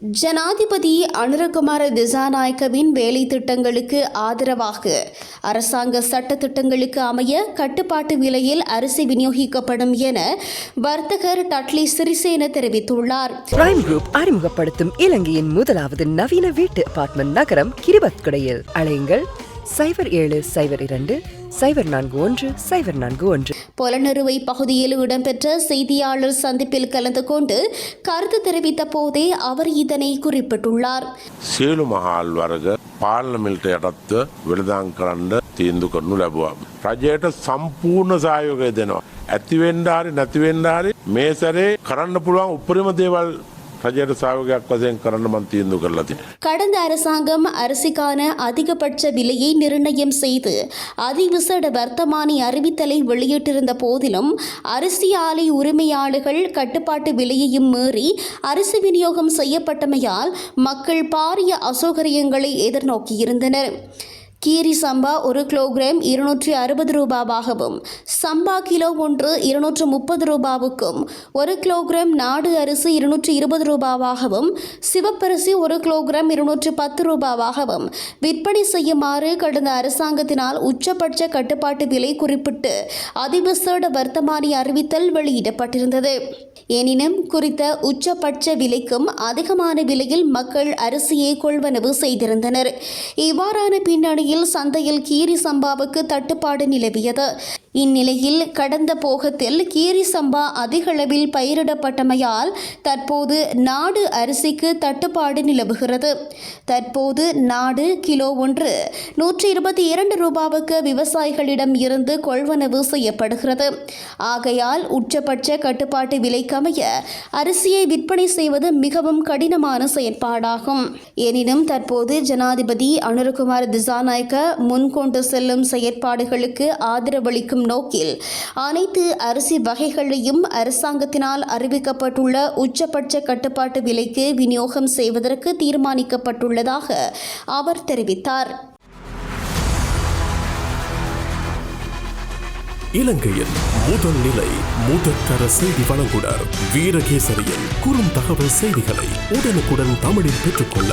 ஜனாதிபதி அனுரகுமார திசாநாயக்கவின் வேலை திட்டங்களுக்கு ஆதரவாக அரசாங்க சட்ட திட்டங்களுக்கு அமைய கட்டுப்பாட்டு விலையில் அரிசி விநியோகிக்கப்படும் என வர்த்தகர் டட்லி சிறிசேன தெரிவித்துள்ளார். பிரைம் குரூப் அறிமுகப்படுத்தும் இலங்கையின் முதலாவது நவீன வீட்டு அபார்ட்மெண்ட் நகரம் கிரிபத்குடையில். அழையுங்கள் சைபர் ஏழு சைபர் இரண்டு சைபர் நான்கு ஒன்று சைபர் நான்கு ஒன்று பொலனறுவை பகுதியில் இடம்பெற்ற செய்தியாளர் சந்திப்பில் கலந்து கொண்டு கருத்து தெரிவித்த போதே அவர் இதனை குறிப்பிட்டுள்ளார் සියලු මහල් වර්ග පාර්ලමිල්ට යටත්ව වෙළදාං කරන්න තීන්දු කරනු ලැබවා. රජයට සම්පූර්ණ සායෝගය දෙනවා. ඇතිවෙන්ඩාරි නැතිවෙන්ඩාරි මේ සැරේ කරන්න පුළුවන් උපරිම දේවල් රජයට සායෝගයක් වසයෙන් කරන්න මන් තීන්දු කරලති. கடந்த அரசாங்கம் அரிசிக்கான அதிகபட்ச விலையை நிர்ணயம் செய்து அதிவிசேட வர்த்தமானி அறிவித்தலை வெளியிட்டிருந்த போதிலும் அரிசி ஆலை உரிமையாளர்கள் கட்டுப்பாட்டு விலையையும் மீறி அரிசி விநியோகம் செய்யப்பட்டமையால் மக்கள் பாரிய அசௌகரியங்களை எதிர்நோக்கியிருந்தனர் கீரி சம்பா ஒரு கிலோகிராம் இருநூற்றி அறுபது ரூபாவாகவும் சம்பா கிலோ ஒன்று இருநூற்று முப்பது ரூபாவுக்கும் ஒரு கிலோகிராம் நாடு அரிசி இருநூற்றி இருபது ரூபாவாகவும் சிவப்பரிசி ஒரு கிலோகிராம் இருநூற்று பத்து ரூபாவாகவும் விற்பனை செய்யுமாறு கடந்த அரசாங்கத்தினால் உச்சபட்ச கட்டுப்பாட்டு விலை குறிப்பிட்டு அதிவிசேட வர்த்தமானி அறிவித்தல் வெளியிடப்பட்டிருந்தது. எனினும் குறித்த உச்சபட்ச விலைக்கும் அதிகமான விலையில் மக்கள் அரிசியை கொள்வனவு செய்திருந்தனர். இவ்வாறான பின்னணியில் சந்தையில் கீரி சம்பாவுக்கு தட்டுப்பாடு நிலவியது. இந்நிலையில் கடந்த போகத்தில் கீரி சம்பா அதிகளவில் பயிரிடப்பட்டமையால் தற்போது நாடு அரிசிக்கு தட்டுப்பாடு நிலவுகிறது. தற்போது நாடு கிலோ ஒன்று நூற்றி இருபத்தி இரண்டு ரூபாவுக்கு விவசாயிகளிடம் இருந்து கொள்வனவு செய்யப்படுகிறது. ஆகையால் உச்சபட்ச கட்டுப்பாட்டு விலைக்கமைய அரிசியை விற்பனை செய்வது மிகவும் கடினமான செயற்பாடாகும். எனினும் தற்போது ஜனாதிபதி அனுரகுமார் ஜனநாயக முன்கொண்டு செல்லும் செயற்பாடுகளுக்கு ஆதரவளிக்கும் நோக்கில் அனைத்து அரிசி வகைகளையும் அரசாங்கத்தினால் அறிவிக்கப்பட்டுள்ள உச்சபட்ச கட்டுப்பாட்டு விலைக்கு விநியோகம் செய்வதற்கு தீர்மானிக்கப்பட்டுள்ளதாக அவர் தெரிவித்தார். இலங்கையின் முதல் நிலை முதற்கர செய்தி வழங்குனர் வீரகேசரியின் குறும் தகவல் செய்திகளை உடனுக்குடன் தமிழில் பெற்றுக்கொள்ள